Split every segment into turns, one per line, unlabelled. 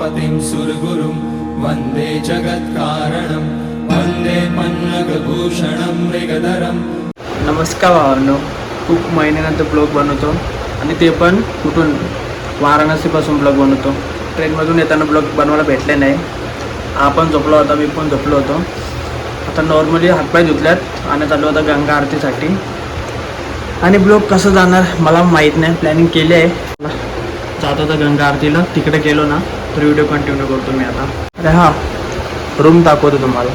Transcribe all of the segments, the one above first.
पतिं सुरगुरुं वन्दे जगत्कारणं वन्दे पन्नगभूषणं मृगधरं।
नमस्कार भावांनो खूप महिन्यानंतर ब्लॉग बनवतो आणि ते पण कुठून वाराणसीपासून ब्लॉग बनवतो. ट्रेनमधून येताना ब्लॉग बनवायला भेटले नाही. हा पण झोपलो होता मी पण झोपलो होतो. आता नॉर्मली हातपाय धुतल्यात आणि चालू होता गंगा आरतीसाठी. आणि ब्लॉग कसं जाणार मला माहीत नाही प्लॅनिंग केली आहे. जात होता गंगा आरतीला तिकडे गेलो ना. तर व्हिडिओ कंटिन्यू करतो मी आता. अरे हां रूम दाखवतो तुम्हाला.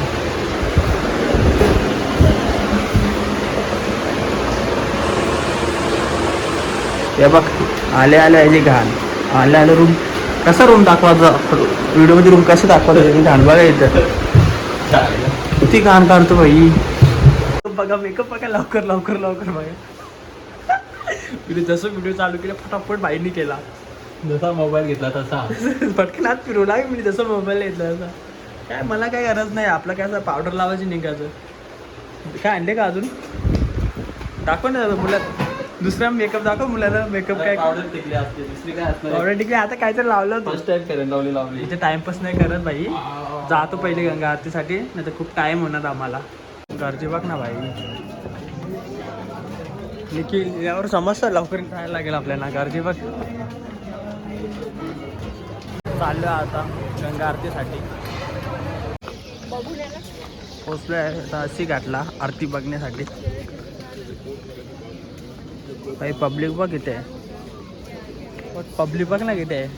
हे बघ आले आले याची घाण. आले आले रूम कसा रूम दाखवायचा? व्हिडिओमध्ये रूम कसं दाखवायचं? याची घाण बघा इथं. किती घाण काढतो भाई बघा मेकअप बघा लवकर लवकर लवकर बघा. जसं व्हिडिओ चालू केला फटाफट बाईंनी केला
जसा मोबाईल घेतला तसा.
पटकन हात फिरवला मी जसं मोबाईल घेतला तसा. काय मला काय गरज नाही आपलं काय असं पावडर लावायची निघायचं. काय आणले का अजून? दाखव ना मुला दुसरा मेकअप दाखव मुलाला मेकअप काय
पावडर टिकली असते दुसरी काय
पावडर टिकली आता काहीतरी लावलं होतं.
फर्स्ट टाइम फेरन लावली लावली.
इथे टाइमपास नाही करत भाई जातो पहिले गंगा आरतीसाठी नाही तर खूप टाइम होणार आम्हाला. गरजे बघ ना भाई निखिल यावर समजतं लवकर काय लागेल आपल्याला. गरजे बघ. चाललो आता गंगा आरतीसाठी. पोचलोय आता अशी घातला आरती बघण्यासाठी. काही पब्लिक बघ इथे. पब्लिक बघ ना किती आहे.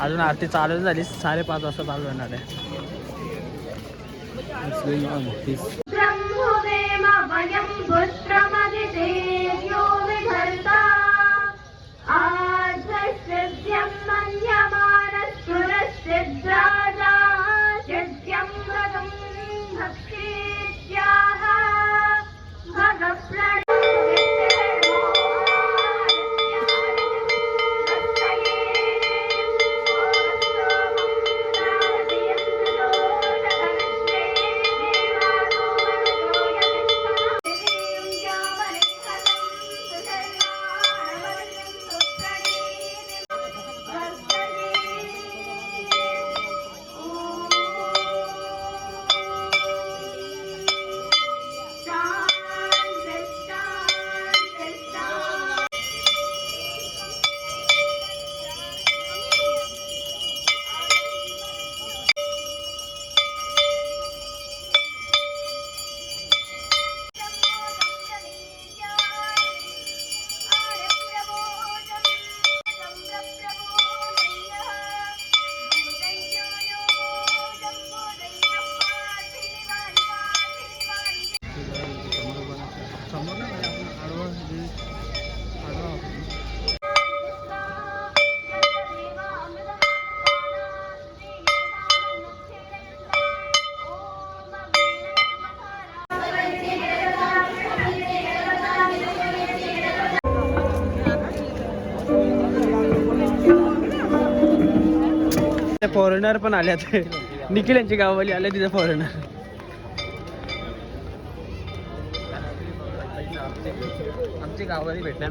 अजून आरती चालू झाली साडेपाच वाजता चालू होणार आहे. फॉरेनर पण आले आता निखिल यांची गाववाली आले तिथे फॉरेनर
आमची भेटणार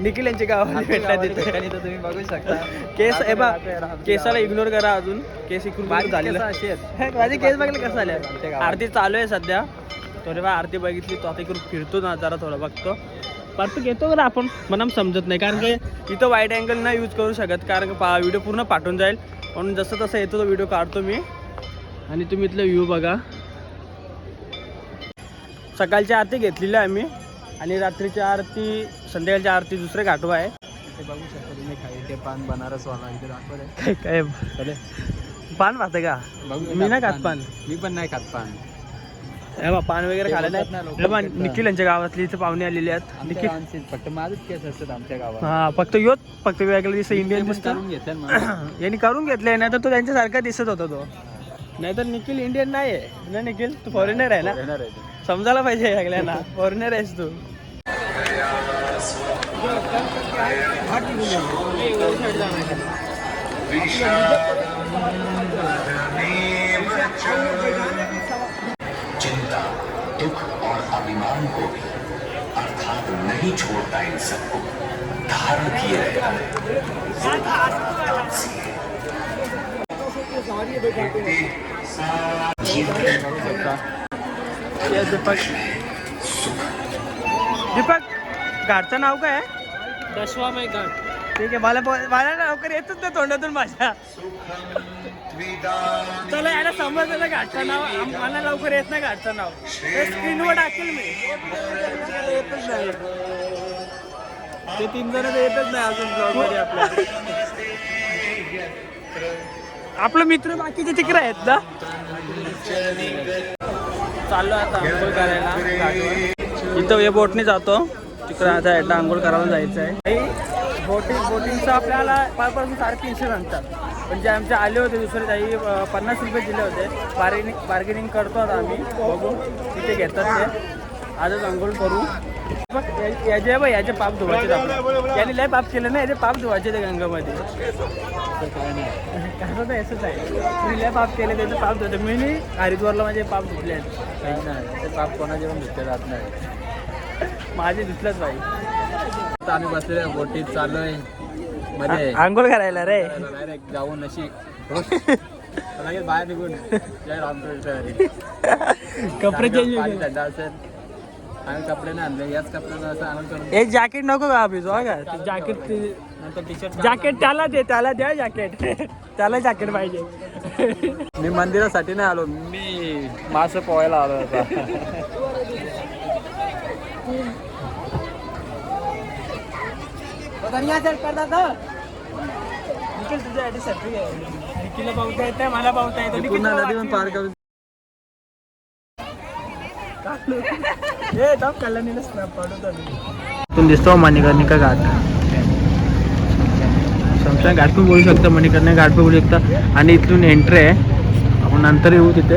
निखिल यांची गाववाली भेटला तिथे.
तुम्ही बघू शकता.
केस हे बा केसाला इग्नोर करा अजून. केस इकडून झालेलं. माझे केस बघले कसं झाले आरती चालू आहे सध्या. थोडी बा आरती बघितली तो आता इकडून फिरतो ना जरा थोडं बघतो. परफेक्ट येतो का आपण मला समजत नाही कारण की इथं वाईट अँगल नाही यूज करू शकत कारण व्हिडिओ पूर्ण पाठवून जाईल. म्हणून जसं तसं येतो तो व्हिडिओ काढतो मी. आणि तुम्ही इथलं व्ह्यू बघा. सकाळची आरती घेतलेली आहे आम्ही. आणि रात्रीची आरती संध्याकाळची आरती दुसरे घाटवा आहे.
ते बघू शकता तुम्ही ते पान बनारस वाला इथे दाखवले
काय काय? पान खाते का?
बघू
मी नाही खात पान.
मी पण नाही खात पान.
हे बा पान वगैरे
ना
नाही हे बा. निखिल यांच्या गावातली इथे पाहुणे आलेले आहेत.
आमच्या
निखिल
फक्त माझच केस असतात आमच्या गावात.
हा फक्त योच फक्त वेगळं दिसतं इंडियन दिसतं.
करून घेतलं ना.
यांनी करून घेतलंय नाही तर तो त्यांच्यासारखा दिसत होता तो. नाही तर निखिल इंडियन नाही आहे ना निखिल? तू फॉरेनर आहे ना. समजायला पाहिजे सगळ्यांना. फॉरेनर आहेस तू.
चिंता दुख और अभिमान को भी अर्थात नहीं छोड़ता इन सबको। धारण किए रहता है
दीपक दीपक घाटचं नाव काय
दशवामय घाट
ठीक आहे मला मला लवकर येतच ना तोंडातून माझ्या. चला याला समजलं गाठचं घाटचं नाव? मला लवकर येत नाही घाटचं नाव? ते स्क्रीनवर टाकेल मी. येतच नाही
ते तीन जण तर येतच नाही अजून ब्लॉग आपल्या.
आपलं मित्र बाकीचे तिकडे आहेत ना? चाललो आता आंघोळ करायला. इथं हे बोटने जातो. तिकडे आता आंघोळ करायला जायचं आहे बोटिंग बोटिंगचं आपल्याला पाचपासून साडेतीनशे म्हणतात. पण जे आमचे आले होते दुसरे काही पन्नास रुपये दिले होते. बार्गेनिंग बार्गेनिंग करतो आता आम्ही बघू. तिथे घेतात ते. आजच अंघोळ करू. बघ या- याचे बघ याचे पाप धुवायचे याने लय पाप केलं ना याचे पाप धुवायचे ते गंगामध्ये. कसं तर असंच आहे. मी लय पाप केले त्याचे पाप धुते मी नाही हरिद्वारला माझे पाप धुतले आहेत.
काही नाही. ते पाप कोणाचे पण धुतले जात नाही.
माझे बाई.
आता आम्ही बसलेलो बोटीत चाललोय. मध्ये.
आंघोळ करायला रे.
डायरेक्ट जाऊन अशी लगेच बाहेर निघून जय रामकृष्ण.
कपडे चेंज
थंड असेल. आम्ही कपडे नाही आणले याच कपड्यानं असं आणून करून
हे जॅकेट नको का अभि का? जॅकेट
नंतर टी शर्ट
जॅकेट त्याला दे त्याला द्या जॅकेट त्याला जॅकेट पाहिजे.
मी मंदिरासाठी नाही आलो मी मासे पोहायला आलो होता
निखिल तुझ्यासाठी सर्टिफिकेट निखिलला पावता येत नाही मला पावता येतं निखिल
पुन्हा
तुला
नदी पण पार करून
हे जाऊ कल्याणीला स्नॅप पाठवतो तुम्ही दिसतो मणिकर्णिका घाट. समजा घाट पण बोलू शकता मणिकर्णिका घाट पण बोलू शकता. आणि इथून एंट्री आहे. आपण नंतर येऊ तिथे.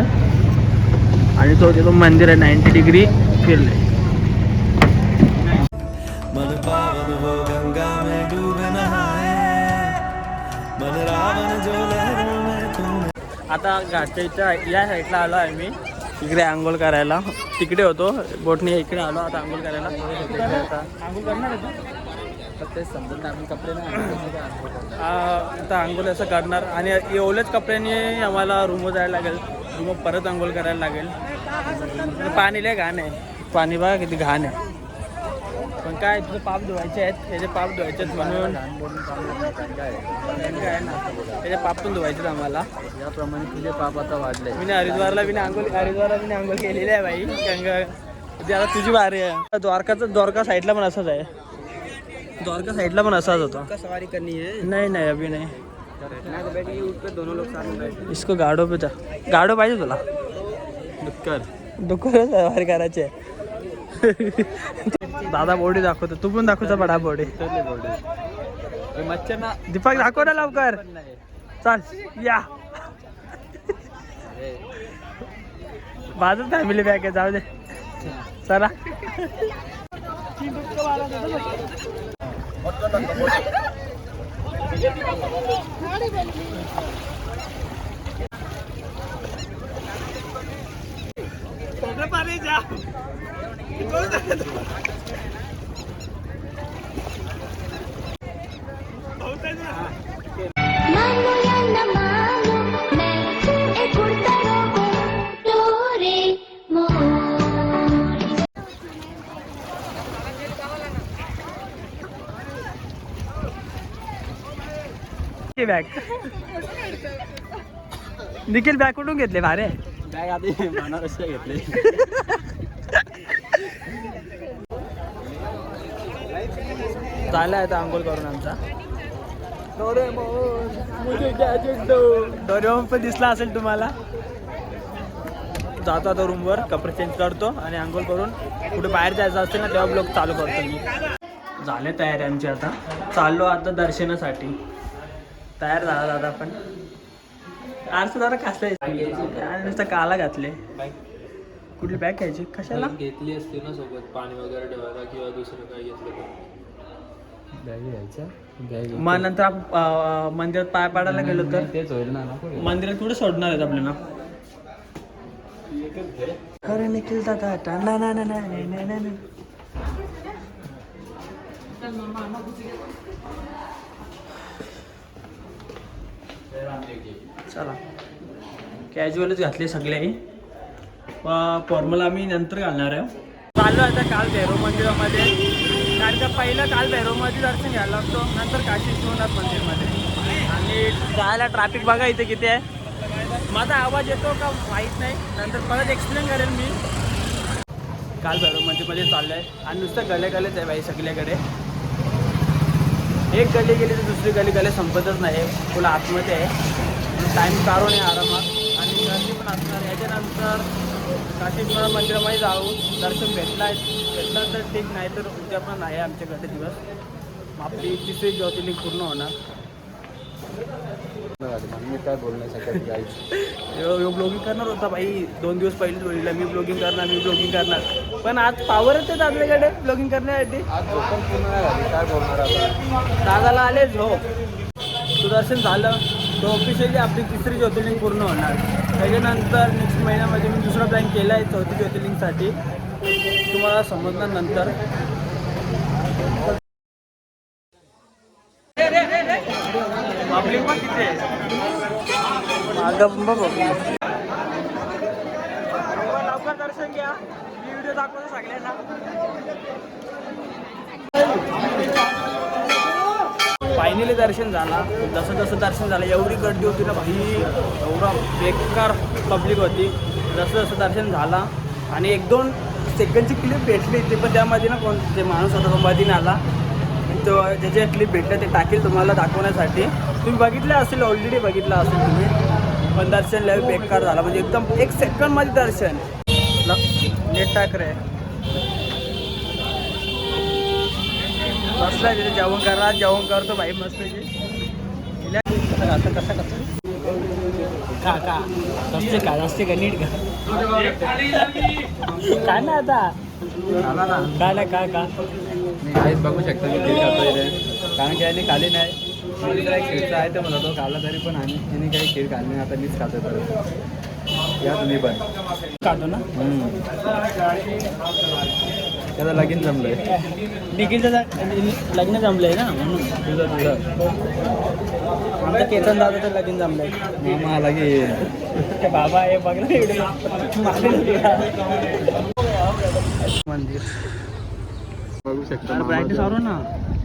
आणि तो तिथं मंदिर आहे नाईन्टी डिग्री फिरले
मन
आता घाटच्या या साईडला आलो आहे मी. इकडे आंघोळ करायला. तिकडे होतो. बोटने इकडे आलो. आता आंघोळ करायला. आंघोळ करणार
तेच समजत नाही आम्ही कपडे
आता आंघोळ असं करणार. आणि एवढ्याच कपड्यांनी आम्हाला रूमवर जायला लागेल. रूमवर परत आंघोळ करायला लागेल. पाणी लय घाण आहे. पाणी बघा किती घाण आहे. पण काय तुझे पाप धुवायचे आहेत. त्याचे पाप धुवायचे आहेत म्हणून.
कारण आहे?
आहे त्याचे पाप पण धुवायचे आम्हाला.
याप्रमाणे तुझे पाप आता वाढले.
मी हरिद्वारला मी आंघोळ हरिद्वारला मी आंघोळ केलेली आहे बाई. गंगा ते आता तुझी बारी आहे. द्वारकाचं द्वारका साईडला पण असंच आहे. द्वारका साईडला पण असाच होता.
सवारी करनी है
नाही नाही अभि नाही.
दोनों लोग
इसको गाडो पे जा. गाडो पाहिजे तुला.
डुक्कर
दुःख सवारी करायची. आहे. दादा बोडी दाखवतो. तू पण दाखवतो बडा बोडी.
मच्छर ना
दीपक दाखव ना लवकर. चल या. माझं फॅमिली पॅक आहे जाऊ दे. चला.
जा.
बॅग. निखिल बॅग कुठून घेतले भारे?
बॅग आधी घेतले.
झाला आता आंघोळ करून आमचा. डोरेमॉन पण दिसला असेल तुम्हाला. जातो आता रूमवर कपडे चेंज करतो आणि आंघोळ करून कुठे बाहेर जायचं असेल ना तेव्हा ब्लॉग चालू करतो मी. झाले तयारी आमची आता. चाललो आता दर्शनासाठी. तयार झाला दादा पण. आरसं जरा खासलाय नुसतं काला घातले. कुठली बॅग घ्यायची? कशाला?
घेतली असती ना सोबत. पाणी वगैरे ठेवायला किंवा दुसरं काही घेतलं बॅग घ्यायच्या. बॅग
मग नंतर आपण अं, मंदिरात पाय पाडायला गेलो तर?
तेच होईल ना
मंदिरात कुठे सोडणार आहेत आपल्याला? खरं निखिल दादा टांडा ना ना ना ना ना ना ना. चला. कॅज्युअलच घातले सगळेही फॉर्म्युला आम्ही नंतर घालणार आहे. चाललो आता काल भैरव मंदिरामध्ये. कारण का पहिलं काल भैरवमध्ये दर्शन घ्यायला लागतो. नंतर काशी विश्वनाथ मंदिरमध्ये. आणि जायला ट्रॅफिक बघा इथे किती आहे. माझा आवाज येतो का माहीत नाही. नंतर परत एक्सप्लेन करेल मी. काल भैरव मंदिरमध्ये चाललं आहे आणि नुसतं गले गलेच आहे बाई सगळीकडे. एक गली गेली तर दुसरी गली गले संपतच नाही. तुला आतमध्ये आहे. टाईम काढून आहे आरामात. आणि गर्दी पण असणार. याच्यानंतर काशी विश्वनाथ मंदिरामध्ये जाऊ दर्शन भेटला भेटलं तर ठीक नाही तर उद्या पण आहे आमच्याकडे दिवस. आपली तिसरी ज्योतिर्लिंग पूर्ण होणार.
मी काय बोलण्यासाठी जायचं
ब्लॉगिंग करणार होता भाई दोन दिवस पहिलेच बोलला मी ब्लॉगिंग करणार मी ब्लॉगिंग करणार. पण आज पावरच आहे आपल्याकडे ब्लॉगिंग करण्यासाठी.
आज झोपण पूर्ण नाही झाली. काय बोलणार आता?
दादाला आले झोप. सुदर्शन झालं. तर ऑफिशियली आपली तिसरी ज्योतिर्लिंग पूर्ण होणार. त्याच्यानंतर महिन्यामध्ये मी दुसरा प्लॅन केला आहे चौथी ज्योतिर्लिंगसाठी. तुम्हाला समजणार नंतर. लवकर दर्शन घ्या मी व्हिडिओ दाखवतो सगळ्यांना फायनली दर्शन झाला. जसं जसं दर्शन झालं एवढी गर्दी होती ना भाई. एवढा बेकार पब्लिक होती. जसं जसं दर्शन झाला आणि एक दोन सेकंडची क्लिप भेटली ती पण त्यामध्ये ना कोण ते माणूस होता संभाजीने आला. तो ज्याचे क्लिप भेटलं ते टाकेल तुम्हाला दाखवण्यासाठी. तुम्ही बघितलं असेल ऑलरेडी बघितलं असेल तुम्ही. पण दर्शन लय बेकार झाला. म्हणजे एकदम एक सेकंडमध्ये दर्शन. नेट टाक बसला तिथे जेवण करा जेवण करतो भाई मस्त कसं कसं का का रस्ते का रस्ते का नीट का काय ना आता. काय ना. काय का
मी काहीच बघू शकता मी खीर खातो इथे. कारण की याने खाली नाही. मी दुसरा एक खीरचा आहे ते मला तो खाल्ला तरी पण आणि याने काही खीर खाल्ली नाही आता मीच खातो परत. या तुम्ही पण.
खातो ना?
त्याला लगीन जमलंय.
डिग्रीचं लग्न जमलंय ना म्हणून.
तुझं तुझं
आमचं केतन दादाचं लगीन जमलंय.
मामा लगीन
बाबा हे बघ ना मंदिर.
बघू शकता मामाचा.
आलो ना.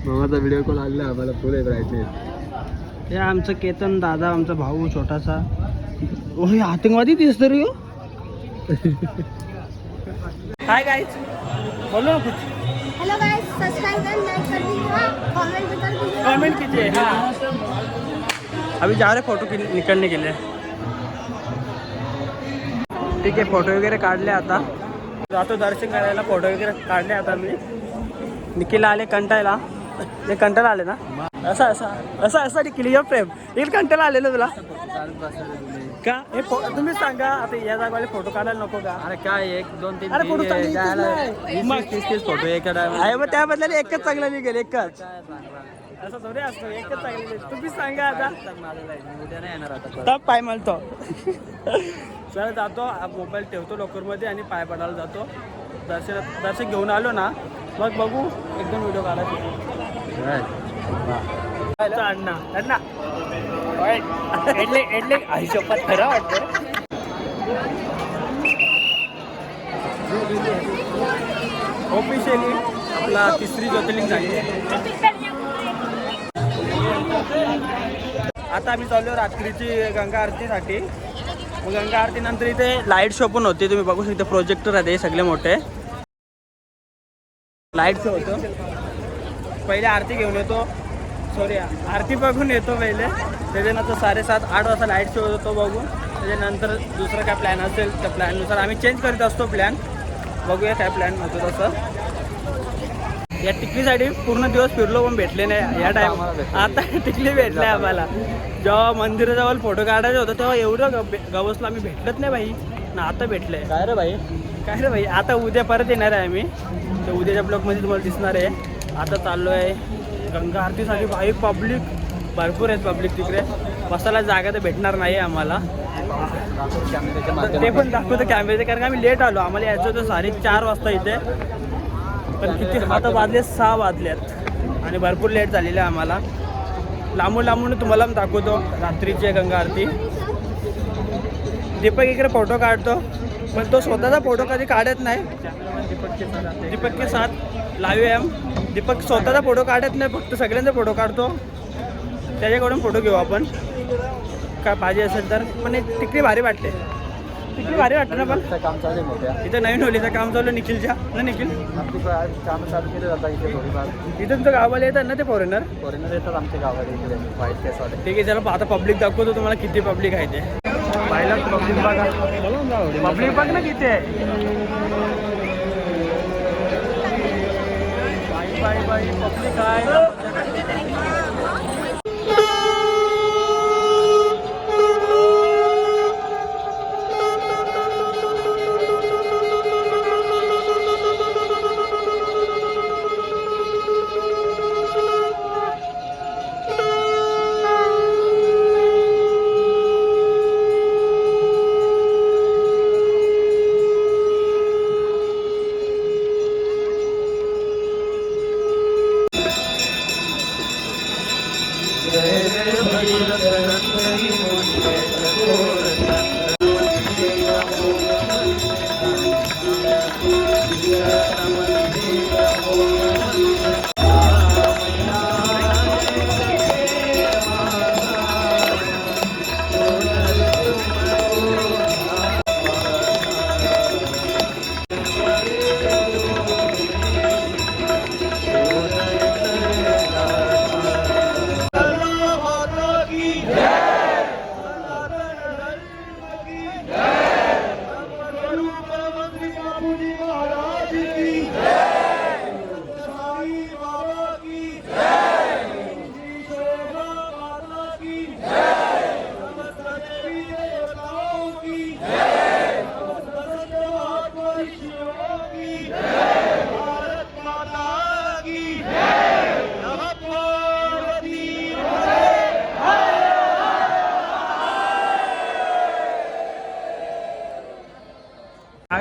मामाचा व्हिडिओ कॉल आलेला आम्हाला फुल आहे ब्राईटनेस
हे आमचं केतन दादा आमचा भाऊ छोटासा. ओ हे आतंकवादी दिसतो रे हाय गाईज बोलो ना कुछ।
हेलो गाइस सब्सक्राइब कर लाइक कर दीजिएगा। कमेंट भी कर दीजिएगा।
कमेंट कीजिए हाँ। अभी जा रहे फोटो निकलने के लिए। ठीक आहे फोटो वगैरे काढले आता। जातो दर्शन करायला फोटो वगैरे काढले आता मी निखिलला आले कंटायला ते कंटाळा आले ना असं असं असं असं निखिल या प्रेम। निखिल कंटाळा आलेलं तुला। का? हे फो- तुम्हीच सांगा आता या जागेवाले फोटो काढायला नको का?
अरे काय एक दोन तीन
अरे फोटो चांगले
जायला
येतच नाही.
वीस- वीस- तीस तीस फोटो एका
आहे मग त्या बदल्याने एकच चांगला निघेल एकच. असं थोडे असतो एकच चांगली निघेल. तुम्हीच सांगा आता.
उद्या नाही येणार आता परत.
पाय मळतो चल जातो. मोबाईल ठेवतो लवकरमध्ये आणि पाय पडायला जातो. दर्शन दर्शन घेऊन आलो ना मग बघू. एकदम व्हिडिओ काढायचे. अण्णा अण्णा. એટલે એટલે आयुष्यपात ખરા વાટતો ऑफिशियली आपला तिसरी ज्योतिर्लिंग झाली. आता आम्ही चाललो रात्रीची गंगा आरतीसाठी. मग गंगा आरतीनंतर इथे लाइट शो पण होते. तुम्ही बघू शकता प्रोजेक्टर आहे सगळे मोठे. लाइट शो होतो. पहिले आरती घेऊन येतो. सॉरी आरती बघून येतो पहिले. त्याच्यानंतर साडेसात आठ वाजता लाइट शो होतो तो बघून. त्याच्यानंतर दुसरं काय प्लॅन असेल त्या प्लॅननुसार आम्ही चेंज करीत असतो प्लॅन बघूया काय प्लॅन होतो तसं. या टिकलीसाठी पूर्ण दिवस फिरलो पण भेटले नाही. या टाइम आता टिकली भेटले आम्हाला. जेव्हा मंदिराजवळ फोटो काढायचा होता तेव्हा एवढं ग- गवसला आम्ही भेटलत नाही भाई. ना आता भेटलंय. काय रे भाई? काय रे भाई? आता उद्या परत येणार आहे आम्ही. तर उद्याच्या ब्लॉकमध्ये तुम्हाला दिसणार आहे. आता चाललो आहे गंगा आरतीसाठी बाईक पब्लिक भरपूर आहेत पब्लिक तिकडे. बसायला जागा तर भेटणार नाही आम्हाला. ते पण दाखवतो कॅमेरे कारण का आम्ही लेट आलो. आम्हाला यायचं होतं साडे चार वाजता इथे. पण किती आता वाजले सहा वाजल्यात आणि भरपूर लेट झालेलं आहे आम्हाला. लांबून लांबून तुम्हाला पण दाखवतो रात्रीची आहे गंगा आरती. दीपक इकडे फोटो काढतो. पण तो स्वतःचा फोटो कधी काढत नाही. दीपक के साथ. लाईव्ह एम दीपक स्वतःचा फोटो काढत नाही फक्त सगळ्यांचा फोटो काढतो. त्याच्याकडून फोटो घेऊ आपण. काय पाहिजे असेल तर. पण एक तिकडे भारी वाटते तिकडे भारी वाटतं ना पण.
काम चालू आहे
इथं नवीन होलीचं काम चालू आहे निखिलच्या. ना निखिल?
कामं चालू केली जातात इथे थोडीफार.
इथं तुमच्या गावाला येतात ना ते फॉरेनर
फॉरेनर येतात आमच्या गावाकडे इकडे. व्हाईट केसवाले
ठीक आहे चला आता पब्लिक दाखवतो तुम्हाला किती पब्लिक आहे ते. पाहिलं पब्लिक बघा. पब्लिक बघ ना किती आहे. बाई बाई पब्लिक आहे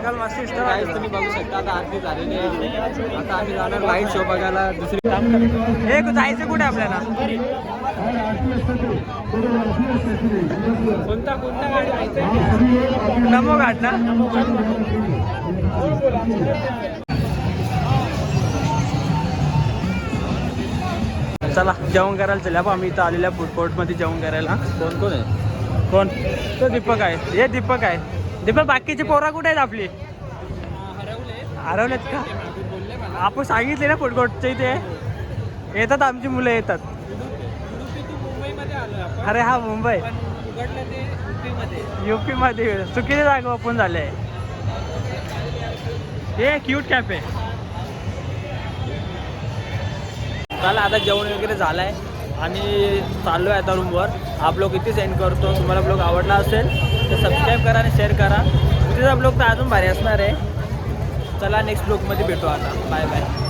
दिसतं.
काहीच तुम्ही बघू शकता. आता आरती झालेली आहे. आता आम्ही जाणार लाइट शो बघायला दुसरी
हे जायचं कुठे आपल्याला? कोणता कोणता गाडी नमो घाट ना? चला जेवण करायला चला बा. आम्ही इथं आलेल्या फूड कोर्टमध्ये जेवण करायला.
कोण कोण आहे?
कोण? तो दीपक आहे. हे दीपक आहे. दीपक बाकीची पोरा कुठे आहेत आपली? हरवलेत का? आपण सांगितले ना फूड कोर्टच्या इथे. येतात आमची मुलं येतात. अरे हा मुंबई. युपी मध्ये चुकीचे जागा ओपन झाले हे क्यूट कॅफे चला आता जेवण वगैरे झालंय. आणि चाललो आहे आता रूमवर हा ब्लॉग इथे सेंड करतो तुम्हाला ब्लॉग आवडला असेल सबस्क्राईब करा आणि शेअर करा. उद्याचा ब्लॉग तर अजून भारी असणार आहे. चला नेक्स्ट ब्लॉगमध्ये भेटू आता. Bye bye